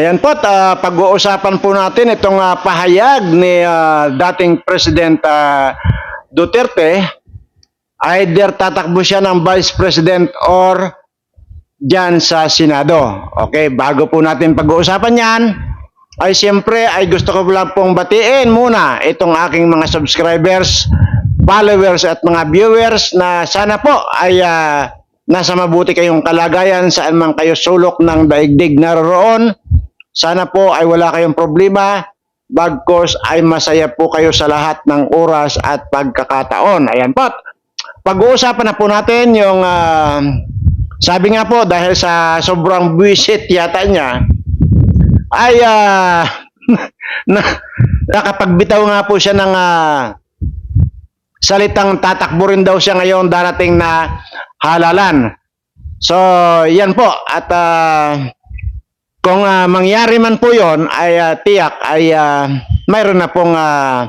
Ayan po, uh, pag-uusapan po natin itong ah, pahayag ni ah, dating President ah, Duterte. Either tatakbo siya ng Vice President or dyan sa Senado. Okay, bago po natin pag-uusapan yan, ay siyempre ay gusto ko lang pong batiin muna itong aking mga subscribers, followers at mga viewers na sana po ay ah, nasa mabuti kayong kalagayan saan man kayo sulok ng daigdig naroroon. Sana po ay wala kayong problema, bagkos ay masaya po kayo sa lahat ng oras at pagkakataon. Ayan po. Pag-uusapan na po natin yung ah, sabi nga po dahil sa sobrang buwisit yata niya ay ah, na, nakapagbitaw nga po siya ng ah, salitang tatakbo rin daw siya ngayon darating na halalan. So, yan po. At ah, kung ah, mangyari man po yon ay ah, tiyak ay ah, mayroon na pong ah,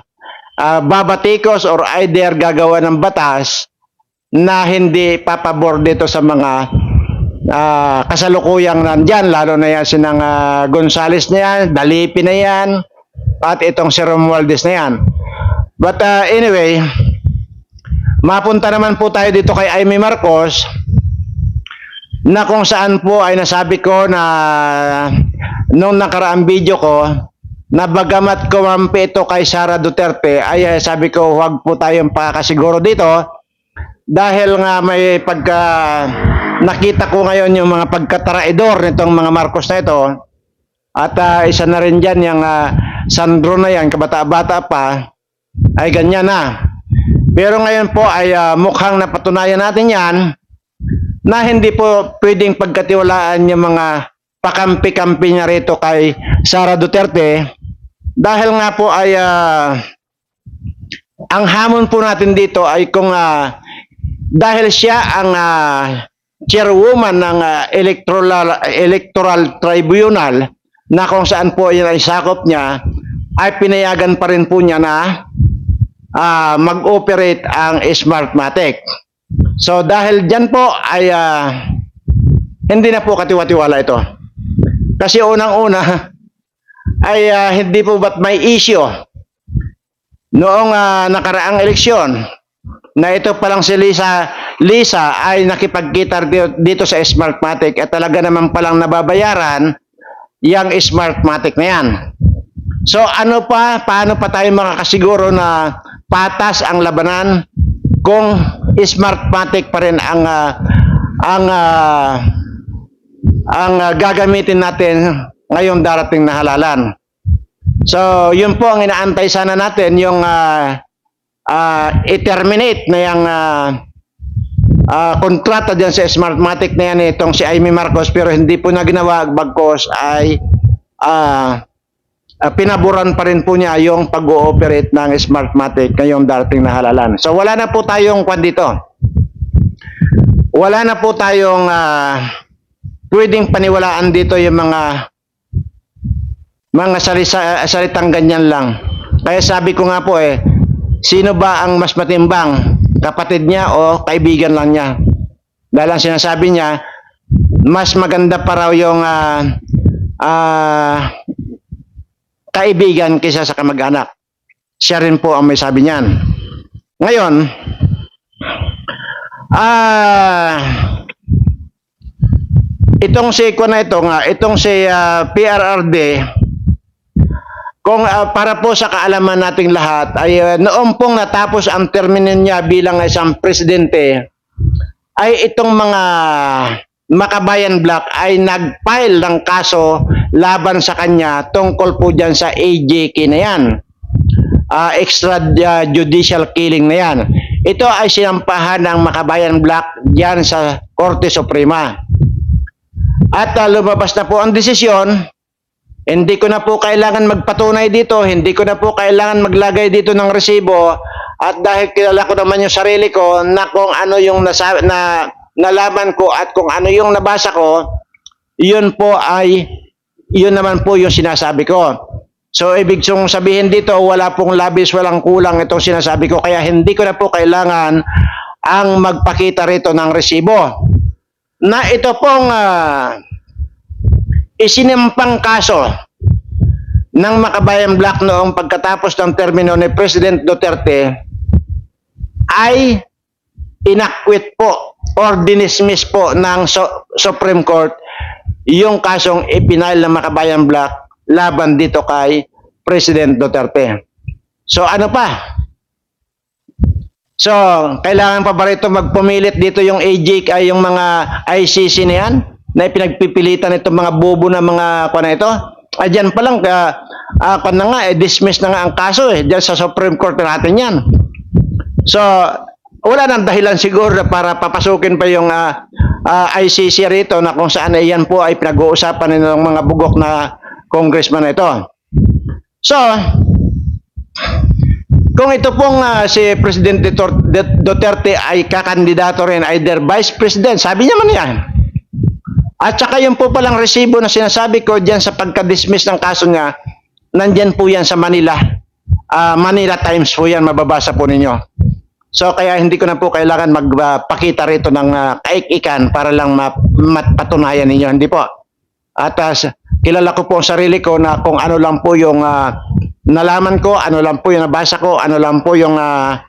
ah, babatikos or either gagawa ng batas na hindi papabor dito sa mga ah, kasalukuyang nandyan, lalo na yan sinang ah, Gonzales na yan, Dalipi na yan, at itong si Romualdez na yan. But ah, anyway, mapunta naman po tayo dito kay Amy Marcos, na kung saan po ay nasabi ko na nung nakaraang video ko na bagamat kumampi ito kay Sara Duterte ay sabi ko huwag po tayong pakasiguro dito. Dahil nga may pagka nakita ko ngayon yung mga pagkataraidor nitong mga Marcos na ito. At ah, isa na rin dyan yung ah, Sandro na yan kabata-bata pa ay ganyan na. Pero ngayon po ay ah, mukhang napatunayan natin yan na hindi po pwedeng pagkatiwalaan yung mga pakampi-kampi niya rito kay Sara Duterte dahil nga po ay ah, ang hamon po natin dito ay kung ah, dahil siya ang ah, chairwoman ng ah, electoral electoral tribunal na kung saan po yan ay sakop niya ay pinayagan pa rin po niya na ah, mag-operate ang Smartmatic. So dahil dyan po ay ah, hindi na po katiwa-tiwala ito. Kasi unang-una ay ah, hindi po ba't may issue noong ah, nakaraang eleksyon na ito pa lang si Lisa Lisa ay nakipagkita dito sa Smartmatic at talaga naman palang nababayaran yung Smartmatic na yan. So ano pa, paano pa tayo makakasiguro na patas ang labanan kung Smartmatic pa rin ang ah, ang ah, ang ah, gagamitin natin ngayong darating na halalan. So, yun po ang inaantay sana natin yung ah, ah, i-terminate na yung ah, ah, kontrata diyan sa Smartmatic na yan itong si Amy Marcos pero hindi po na ginawa bagkos ay ah, ah, pinaboran pa rin po niya yung pag-ooperate ng Smartmatic ngayong darating na halalan. So wala na po tayong kwan dito. Wala na po tayong ah, pwedeng paniwalaan dito yung mga mga salisa, salitang ganyan lang. Kaya sabi ko nga po eh, sino ba ang mas matimbang? Kapatid niya o kaibigan lang niya? Dahil ang sinasabi niya, mas maganda pa raw yung ah, ah, kaibigan kaysa sa kamag-anak. Siya rin po ang may sabi niyan. Ngayon, ah, itong si ko na ito nga, itong si ah, PRRD, kung ah, para po sa kaalaman nating lahat, ay ah, noong pong natapos ang termino niya bilang isang presidente, ay itong mga Makabayan Black ay nag-file ng kaso laban sa kanya tungkol po dyan sa AJK na yan. Ah, extrajudicial killing na yan. Ito ay sinampahan ng Makabayan Black dyan sa Korte Suprema. At ah, lumabas na po ang desisyon, hindi ko na po kailangan magpatunay dito, hindi ko na po kailangan maglagay dito ng resibo at dahil kilala ko naman yung sarili ko na kung ano yung nasa, na nalaman ko at kung ano yung nabasa ko, yun po ay yun naman po yung sinasabi ko. So ibig kong sabihin dito, wala pong labis, walang kulang itong sinasabi ko kaya hindi ko na po kailangan ang magpakita rito ng resibo. Na ito pong ah, isinimpang kaso ng Makabayan Black noong pagkatapos ng termino ni President Duterte ay inakwit po or dinismiss po ng Su- Supreme Court yung kasong ipinail ng Makabayan Black laban dito kay President Duterte. So ano pa? So, kailangan pa ba rito magpumilit dito yung AJ ay yung mga ICC na yan na pinagpipilitan itong mga bobo na mga na ito? Ay, dyan pa lang, ah, kwa na nga, eh, dismiss na nga ang kaso eh, dyan sa Supreme Court natin yan. So, wala nang dahilan siguro para papasukin pa yung ah, ah, ICC rito na kung saan ay yan po ay pinag-uusapan ng mga bugok na congressman ito. So, kung ito pong ah, si Det- Duterte ay kakandidato rin either Vice President, sabi niya man yan. At saka yung po palang resibo na sinasabi ko dyan sa pagka-dismiss ng kaso niya, nandyan po yan sa Manila. Ah, Manila Times po yan, mababasa po ninyo. So kaya hindi ko na po kailangan magpakita rito ng uh, kaikikan para lang ma- mapatunayan ninyo, hindi po. At s- kilala ko po ang sarili ko na kung ano lang po yung ah, nalaman ko, ano lang po yung nabasa ko, ano lang po yung ah,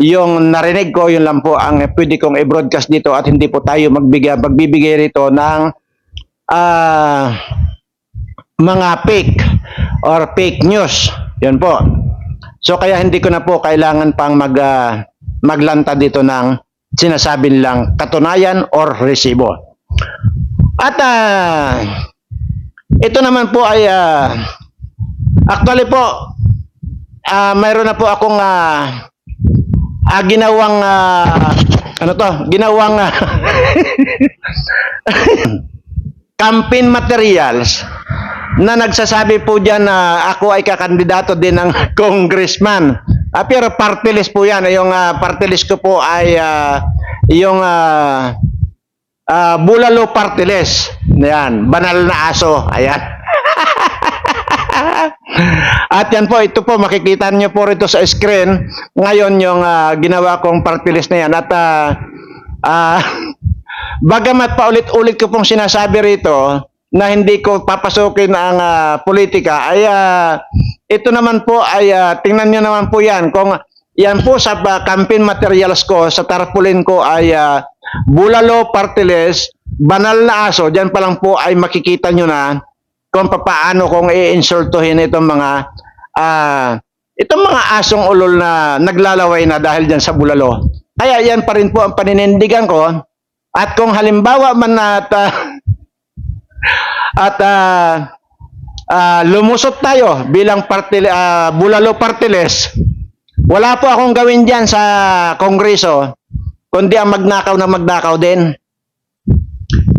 yung narinig ko, yun lang po ang pwede kong i-broadcast dito at hindi po tayo magbigay, magbibigay rito ng ah, mga fake or fake news. Yun po. So kaya hindi ko na po kailangan pang mag ah, maglanta dito ng sinasabi nilang katunayan or resibo. At ah, ito naman po ay ah, actually po ah, mayroon na po akong ah, ah, ginawang ah, ano to? Ginawang campaign materials na nagsasabi po dyan na ako ay kakandidato din ng congressman. Ah, pero party list po yan. Yung ah, party list ko po ay ah, yung ah, ah, bulalo party list. Yan, banal na aso. Ayan. At yan po, ito po, makikita nyo po rito sa screen. Ngayon yung ah, ginawa kong party list na yan. At ah, ah, bagamat paulit-ulit ko pong sinasabi rito na hindi ko papasukin ang ah, politika, ay ah, ito naman po ay ah, tingnan nyo naman po yan. Kung yan po sa ah, campaign materials ko, sa tarpaulin ko ay ah, bulalo party list, banal na aso, dyan pa lang po ay makikita nyo na kung paano kung i-insertuhin itong mga ah, itong mga asong ulol na naglalaway na dahil dyan sa bulalo. Kaya yan pa rin po ang paninindigan ko. At kung halimbawa man at ah, at ah, ah, lumusot tayo bilang party, ah, bulalo partiles, wala po akong gawin dyan sa kongreso, kundi ang magnakaw na magnakaw din.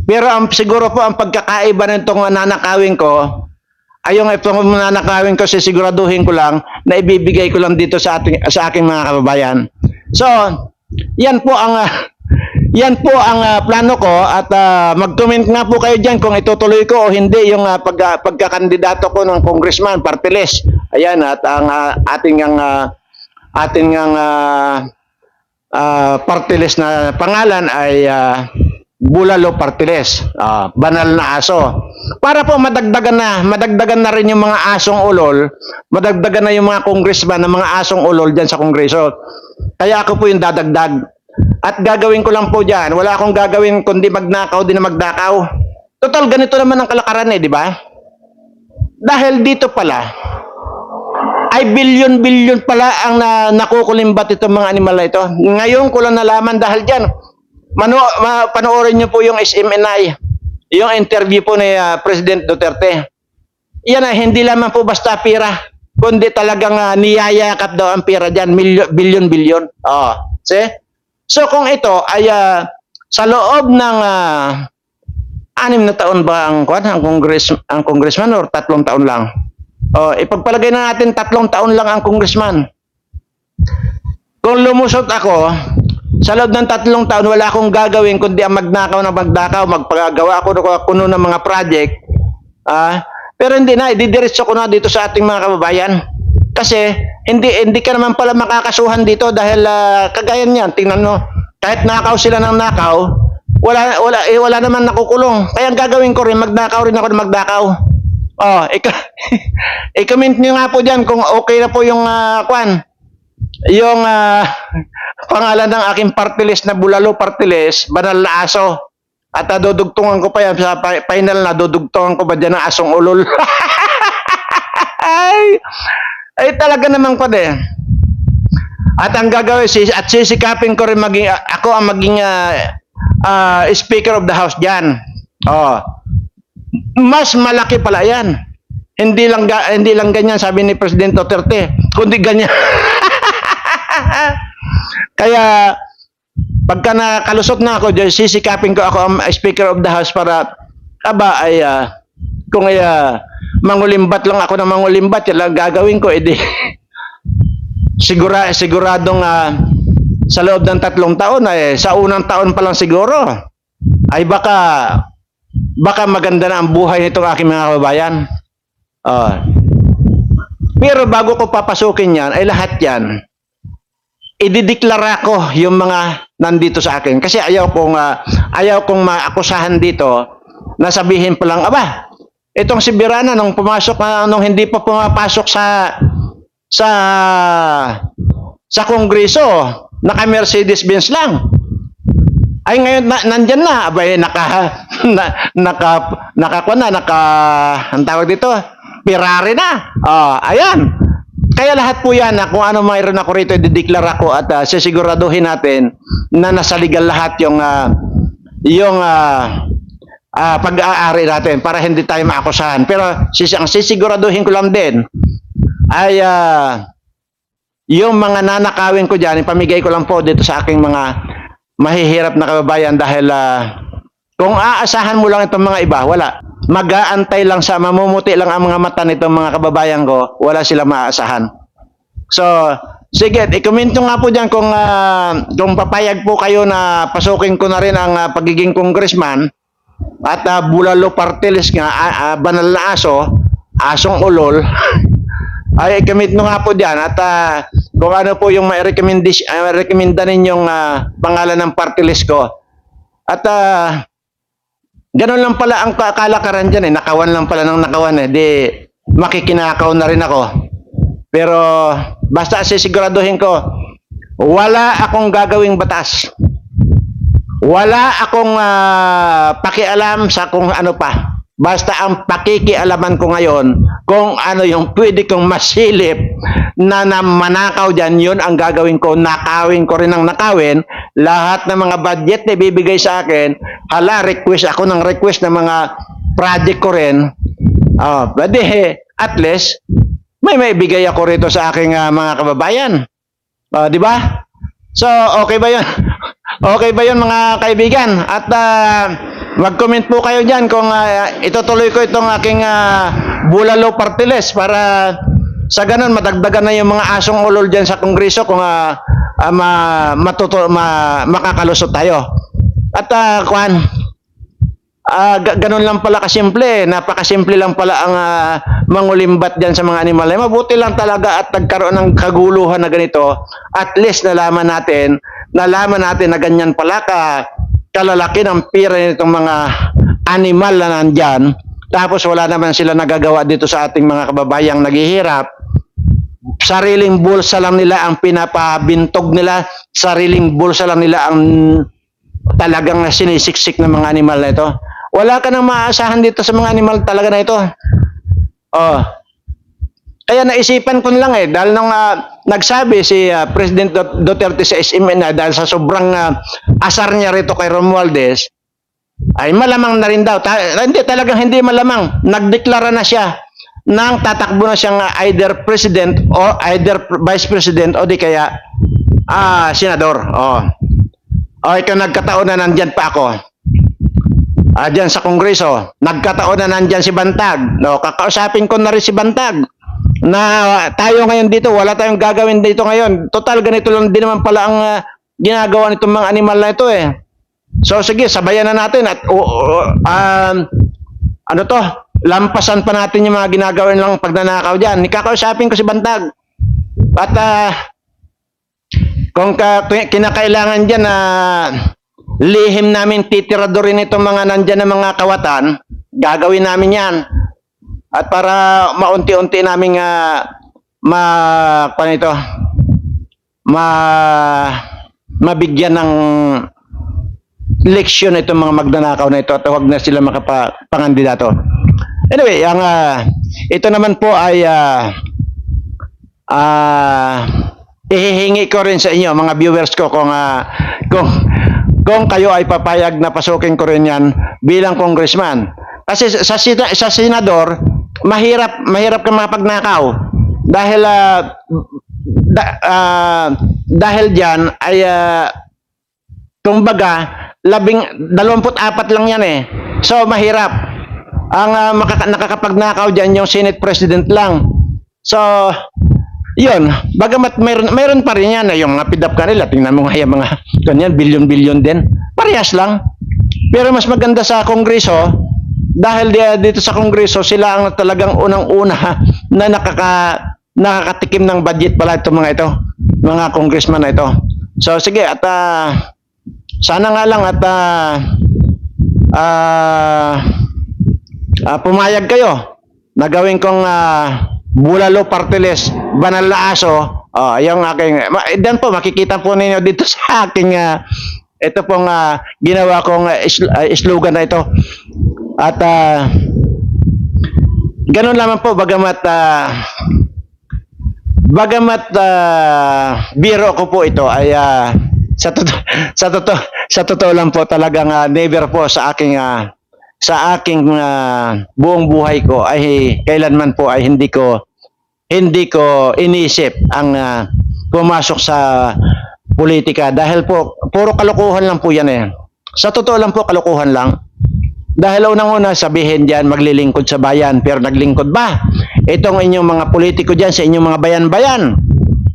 Pero ang siguro po ang pagkakaiba nitong nanakawin ko, ay yung itong nanakawin ko, sisiguraduhin ko lang na ibibigay ko lang dito sa ating sa aking mga kababayan. So, yan po ang ah, yan po ang ah, plano ko at ah, mag-comment nga po kayo diyan kung itutuloy ko o hindi yung ah, pag, ah, pagkakandidato ko ng congressman party list. Ayan at ang ah, ating ang ah, ating ang ah, ah, party list na pangalan ay ah, Bulalo Party List. Ah, banal na aso. Para po madagdagan na, madagdagan na rin yung mga asong ulol, madagdagan na yung mga congressman ng mga asong ulol diyan sa kongreso. Kaya ako po yung dadagdag. At gagawin ko lang po diyan, wala akong gagawin kundi magnakaw din na magnakaw. Total ganito naman ang kalakaran eh, di ba? Dahil dito pala, ay bilyon-bilyon pala ang na, nakukulimbat itong mga animal na ito. Ngayon ko lang nalaman dahil dyan. Mano, ma, panoorin niyo po yung SMNI, yung interview po ni ah, President Duterte. Yan ay hindi lamang po basta pira, kundi talagang uh, niyayakap daw ang pira dyan, bilyon-bilyon. Oh, see? So kung ito ay ah, sa loob ng ah, anim na taon ba ang kwan ang congress ang congressman or tatlong taon lang? Oh, ipagpalagay na natin tatlong taon lang ang congressman. Kung lumusot ako, sa loob ng tatlong taon, wala akong gagawin kundi ang magnakaw na magnakaw, magpagawa ako ng kuno ng mga project. Ah, pero hindi na, ididiretso ko na dito sa ating mga kababayan. Kasi hindi hindi ka naman pala makakasuhan dito dahil ah, kagaya niyan, tingnan mo, kahit nakaw sila ng nakaw, wala, wala, eh, wala naman nakukulong. Kaya ang gagawin ko rin, magdakaw rin ako ng magdakaw. Oh, i-comment nyo nga po dyan kung okay na po yung ah, kwan. Yung ah, pangalan ng aking party list na Bulalo Party List, Banal na Aso. At uh, ko pa yan sa fi- final na dudugtungan ko ba dyan ng asong ulol. ay, ay talaga naman ko eh. At ang gagawin, sis- at sisikapin ko rin maging, ako ang maging ah, ah, Speaker of the House dyan. Oh. Mas malaki pala yan. Hindi lang, hindi lang ganyan, sabi ni President Duterte, kundi ganyan. Kaya, pagka nakalusot na ako sisikapin ko ako ang Speaker of the House para, aba, ay, ah, kung ay, ah, mangulimbat lang ako ng mangulimbat, yan lang gagawin ko, edi, sigura, siguradong ah, sa loob ng tatlong taon, ay, sa unang taon pa lang siguro, ay baka, baka maganda na ang buhay nitong aking mga kababayan. Ah. pero bago ko papasukin yan, ay lahat yan, idideklara ko yung mga nandito sa akin. Kasi ayaw kong, ah, ayaw kong maakusahan dito na sabihin pa lang, aba, itong si Birana nung pumasok, na nung hindi pa pumapasok sa, sa, sa kongreso, naka Mercedes Benz lang. Ay ngayon na, nandyan na, abay naka na, naka naka kuwan na, naka ang tawag dito, Ferrari na. Oh, ayan. Kaya lahat po yan na kung ano mayroon ako rito, idideklara ko at uh, sisiguraduhin natin na nasa legal lahat yung ah, yung ah, ah, pag-aari natin para hindi tayo maakusahan. Pero sis ang sisiguraduhin ko lang din ay ah, yung mga nanakawin ko dyan, ipamigay ko lang po dito sa aking mga mahihirap na kababayan dahil ah, kung aasahan mo lang itong mga iba, wala. Mag-aantay lang sa, mamumuti lang ang mga mata nitong mga kababayan ko, wala silang maaasahan. So, sige, i-comment nyo nga po dyan kung, ah, kung papayag po kayo na pasukin ko na rin ang ah, pagiging congressman at ah, bulalo partelis nga, ah, ah, banal na aso, asong ulol, ay i-comment nyo nga po dyan at ah, kung ano po yung may recommendation, uh, ninyong ah, pangalan ng party list ko. At ah, ganun lang pala ang ka- kalakaran dyan eh. Nakawan lang pala ng nakawan eh. Di makikinakaw na rin ako. Pero basta sisiguraduhin ko, wala akong gagawing batas. Wala akong ah, pakialam sa kung ano pa. Basta ang pakikialaman ko ngayon kung ano yung pwede kong masilip na, na manakaw dyan, yun ang gagawin ko. Nakawin ko rin ang nakawin. Lahat ng mga budget na ibibigay sa akin, hala, request ako ng request ng mga project ko rin. Oh, pwede, at least, may maibigay ako rito sa aking ah, mga kababayan. Oh, di ba? So, okay ba 'yon? Okay ba 'yon mga kaibigan? At ah, mag-comment po kayo diyan kung ah, itutuloy ko itong aking ah, bulalo partiles para sa ganun madagdagan na yung mga asong ulol diyan sa kongreso kung ah, ah, ma, matuto, ma, makakalusot tayo. At kwan, Ah, ga- ganun lang pala kasimple. Napakasimple lang pala ang ah, mangulimbat diyan sa mga animal. Eh, mabuti lang talaga at nagkaroon ng kaguluhan na ganito. At least nalaman natin, nalaman natin na ganyan pala ka kalalaki ng pira nitong mga animal na nandyan. Tapos wala naman sila nagagawa dito sa ating mga kababayang naghihirap. Sariling bulsa lang nila ang pinapabintog nila. Sariling bulsa lang nila ang talagang sinisiksik ng mga animal na ito. Wala ka nang maaasahan dito sa mga animal talaga na ito. Oh. Kaya naisipan ko lang eh, dahil nung ah, nagsabi si ah, President Dut- Duterte sa SMN na dahil sa sobrang ah, asar niya rito kay Romualdez, ay malamang na rin daw. Ta- hindi, talagang hindi malamang. Nagdeklara na siya nang tatakbo na siyang ah, either president or either vice president o di kaya ah senador. Oh. O ikaw nagkataon na nandyan pa ako. Ah, dyan sa kongreso. Nagkataon na nandyan si Bantag. No, kakausapin ko na rin si Bantag. Na ah, tayo ngayon dito, wala tayong gagawin dito ngayon. Total, ganito lang din naman pala ang ah, ginagawa nitong mga animal na ito eh. So sige, sabayan na natin at o- o- um, ano to, lampasan pa natin yung mga ginagawa nilang pagnanakaw dyan. Nikakausapin ko si Bantag. At ah, kung ka, kinakailangan dyan na lihim namin titiradorin itong mga nandyan na mga kawatan, gagawin namin yan. At para maunti-unti namin uh, ma, paano ito, ma, mabigyan ng leksyon itong mga magnanakaw na ito at huwag na sila makapangandidato. Anyway, ang ah, ito naman po ay ah ah, ihihingi ko rin sa inyo mga viewers ko kung ah, kung kung kayo ay papayag na pasukin ko rin yan bilang congressman. Kasi sa, sina- sa senador, mahirap mahirap ka makapagnakaw dahil ah, da- ah, dahil diyan ay ah, kumbaga labing 24 lang yan eh. So mahirap. Ang ah, makaka- nakakapagnakaw diyan yung Senate President lang. So yun, bagamat mayroon, mayroon pa rin yan, eh, yung napidap ka nila, tingnan mo nga yung mga, ganyan, bilyon-bilyon din. Parehas lang. Pero mas maganda sa Kongreso, dahil di- dito sa Kongreso, sila ang talagang unang-una na nakaka, nakakatikim ng budget pala itong mga ito, mga congressman na ito. So sige, at ah, sana nga lang at ah, ah, ah, pumayag kayo na gawin kong ah, bulalo partiles banal na aso oh, yung aking dan po makikita po ninyo dito sa aking ah, ito pong ah, ginawa kong ah, slogan na ito at ah, ganun lamang po bagamat ah, bagamat ah, biro ko po ito ay ah, sa totoo sa totoo sa totoo lang po talagang ah, never po sa aking ah, sa aking ah, buong buhay ko ay kailanman po ay hindi ko hindi ko inisip ang ah, pumasok sa politika dahil po puro kalokohan lang po yan eh. Sa totoo lang po kalokohan lang. Dahil unang-una sabihin diyan maglilingkod sa bayan pero naglingkod ba? Itong inyong mga politiko diyan sa inyong mga bayan-bayan.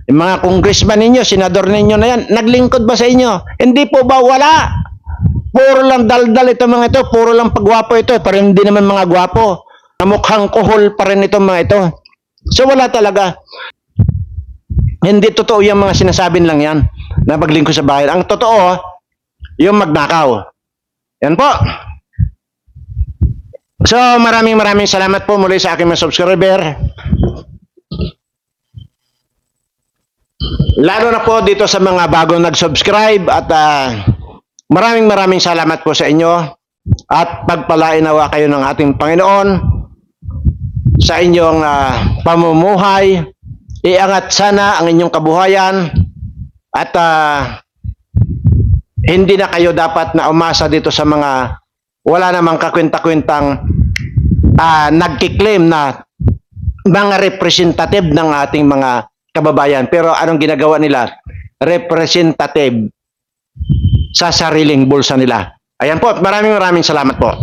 Yung mga congressman ninyo, senador ninyo na yan, naglingkod ba sa inyo? Hindi po ba wala? Puro lang daldal ito mga ito, puro lang pagwapo ito, pero hindi naman mga gwapo. Namukhang kuhol pa rin itong mga ito. So wala talaga. Hindi totoo yung mga sinasabi lang yan na maglingkod sa bayan. Ang totoo, yung magnakaw. Yan po. So maraming maraming salamat po muli sa aking mga subscriber. Lalo na po dito sa mga bagong nag-subscribe at ah, maraming maraming salamat po sa inyo at pagpalain nawa kayo ng ating Panginoon sa inyong ah, pamumuhay. Iangat sana ang inyong kabuhayan at ah, hindi na kayo dapat na umasa dito sa mga wala namang kakwenta-kwentang ah, nagkiklaim na mga representative ng ating mga kababayan. Pero anong ginagawa nila? Representative sa sariling bulsa nila. Ayan po, maraming maraming salamat po.